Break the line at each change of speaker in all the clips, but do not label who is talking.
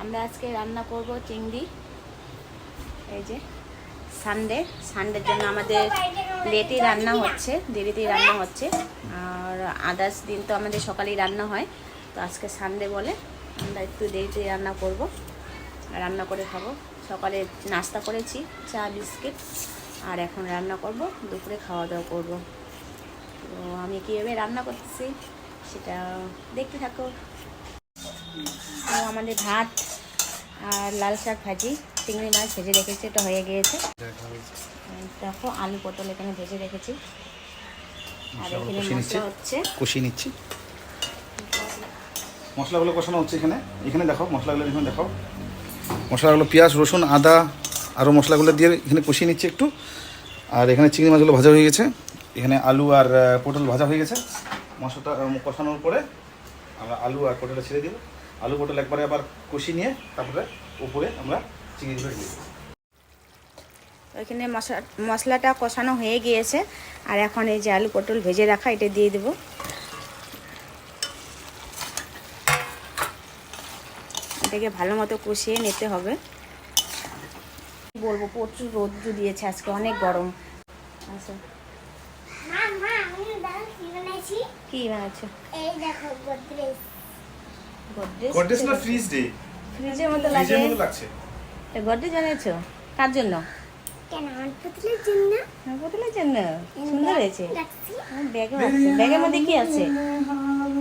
আমরা আজকে রান্না করব চিংড়ি। এই যে, সানডে। সানডের জন্য আমাদের লেটেই রান্না হচ্ছে, দেরিতেই রান্না হচ্ছে। আর আদার্স দিন তো আমাদের সকালেই রান্না হয়। তো আজকে সানডে বলে আমরা একটু দেরিতে রান্না করব। রান্না করে খাব। সকালে নাস্তা করেছি, চা, বিস্কিট। আর এখন রান্না করব, দুপুরে খাওয়া দাওয়া করব। তো আমি কীভাবে রান্না করতেছি সেটা দেখতে থাকো। তো আমাদের ভাত আর লাল শাক ভাজি চিংড়ি মাছ ভেজে রেখেছি এটা হয়ে গিয়েছে। দেখো আলু পটল এখানে ভেজে রেখেছি। আর এখানে। মশলা হচ্ছে
কষিয়ে নিচ্ছি। মশলাগুলো কষানো হচ্ছে এখানে। এখানে দেখো মশলাগুলো এখানে দেখো। মশলাগুলো পেঁয়াজ রসুন আদা আরও মশলাগুলো দিয়ে এখানে কষিয়ে নিচ্ছি একটু। আর এখানে চিংড়ি মাছগুলো ভাজা হয়ে গেছে। এখানে আলু আর পটল ভাজা হয়ে গেছে। মশলাটা কষানোর পরে আমরা আলু আর পটলটা ছেড়ে দিব। আলু পটল একবারে আবার কষিয়ে নিয়ে তারপরে উপরে আমরা চিংড়িগুলো দিয়ে দেবো
ওইখানে মশলা মশলাটা কষানো হয়ে গিয়েছে। আর এখন এই যে আলু পটল ভেজে রাখা এটা দিয়ে দেবো। এটাকে ভালো মতো কষিয়ে নিতে হবে। বলব প্রচুর রোদ্র দিয়েছে আজকে অনেক গরম। আচ্ছা।
কি
বানাচ্ছো?
এই দেখো গোদরেজ।
গডরেজ
ফ্রিজ ডে
ফ্রিজের মতো লাগে।
লাগছে।
গডরেজ বানিয়েছো কার জন্য?
কেন? আমার পুতুলের জন্য।
আমার পুতুলের জন্য? সুন্দর হয়েছে। আছে। ব্যাগের মধ্যে কি আছে?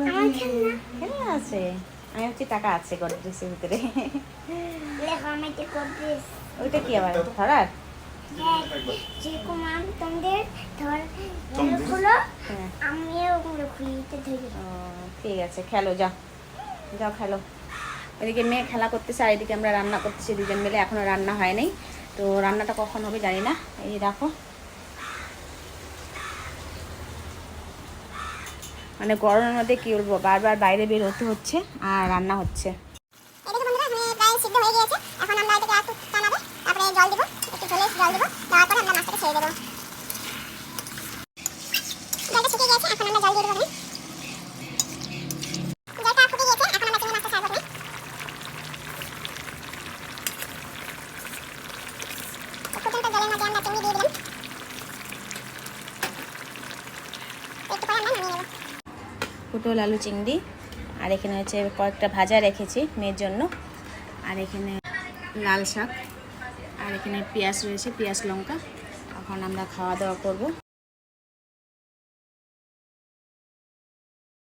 আমার খেলনা।
খেলনা আছে। আমি হচ্ছে টাকা আছে গডরেজের ভিতরে।
দেখো আমি
ওইটা কি আবার? ধরার?
হ্যাঁ যেরকম আমি তোমাদের ধর খুলো আমিও ওগুলো
ও, ঠিক আছে খেলো যাও। যাও খেলো এদিকে মেয়ে খেলা করতেছে আর এদিকে আমরা রান্না করতেছি দুজন মিলে এখনও রান্না হয় নাই। তো রান্নাটা কখন হবে জানি না। এই দেখো। মানে গরমের মধ্যে কি বলব, বারবার বাইরে বের হতে হচ্ছে আর রান্না হচ্ছে।
জল দিব দেওয়ার পরে আমরা মাছটাকে ছেড়ে দেবো। জল দিয়ে দেবো এখানে জলটা ফুটে গিয়েছে এখন আমরা চিংড়ি মাছটা ছাড়বো এখানে ফুটন্ত জলের মধ্যে আমরা চিংড়ি দিয়ে দিলাম একটু পরে আমরা নামিয়ে নেব
পটল আলু চিংড়ি। আর এখানে হচ্ছে কয়েকটা ভাজা রেখেছি মেয়ের জন্য। আর এখানে লাল শাক। আর এখানে পেঁয়াজ রয়েছে, পেঁয়াজ লঙ্কা। এখন আমরা খাওয়া দাওয়া করব।